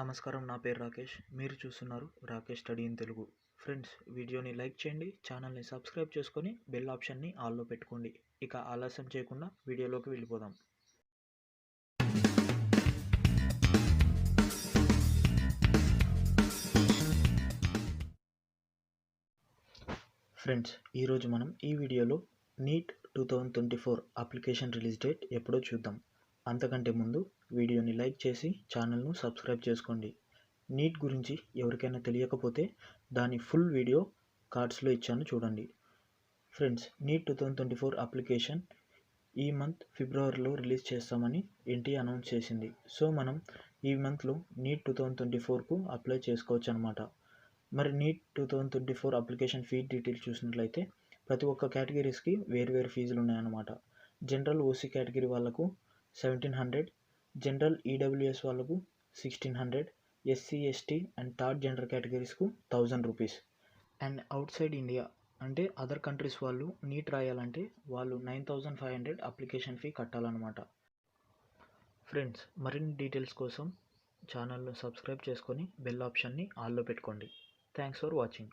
నమస్కారం నా పేరు రాకేష్. మీరు చూస్తున్నారు Rakesh study in Telugu. Friends వీడియోని లైక్ చేయండి ఛానల్ని సబ్స్క్రైబ్ చేసుకొని బెల్ ఆప్షన్ని ఆల్లో పెట్టుకోండి. ఇక ఆలస్యం చేయకుండా వీడియోలోకి వెళ్ళిపోదాం. ఫ్రెండ్స్ ఈరోజు మనం ఈ వీడియోలో NEET two thousand twenty four application release date ఎప్పుడో చూద్దాం. అంతకంటే ముందు వీడియోని లైక్ చేసి ఛానల్ను సబ్స్క్రైబ్ చేసుకోండి. నీట్ గురించి ఎవరికైనా తెలియకపోతే దాని ఫుల్ వీడియో కార్డ్స్లో ఇచ్చాను చూడండి. Friends NEET two thousand twenty four application ఈ మంత్ ఫిబ్రవరిలో రిలీజ్ చేస్తామని ఎన్టీ అనౌన్స్ చేసింది. సో మనం ఈ మంత్లో నీట్ టూ థౌజండ్ ట్వంటీ ఫోర్కు అప్లై చేసుకోవచ్చు అనమాట మరి NEET two thousand twenty four application fee details చూసినట్లయితే ప్రతి ఒక్క కేటగిరీస్కి వేరు వేరు ఫీజులు ఉన్నాయన్నమాట. జనరల్ ఓసీ కేటగిరీ వాళ్ళకు సెవెంటీన్ హండ్రెడ్ జనరల్ ఈడబ్ల్యూఎస్ వాళ్ళకు sixteen hundred SC ST and third gender కేటగిరీస్కు thousand rupees and outside India అంటే అదర్ కంట్రీస్ వాళ్ళు నీట్ రాయాలంటే వాళ్ళు nine thousand five hundred application fee కట్టాలన్నమాట. Friends మరిన్ని డీటెయిల్స్ కోసం ఛానల్ను సబ్స్క్రైబ్ చేసుకొని బెల్ ఆప్షన్ని ఆల్లో పెట్టుకోండి. Thanks for watching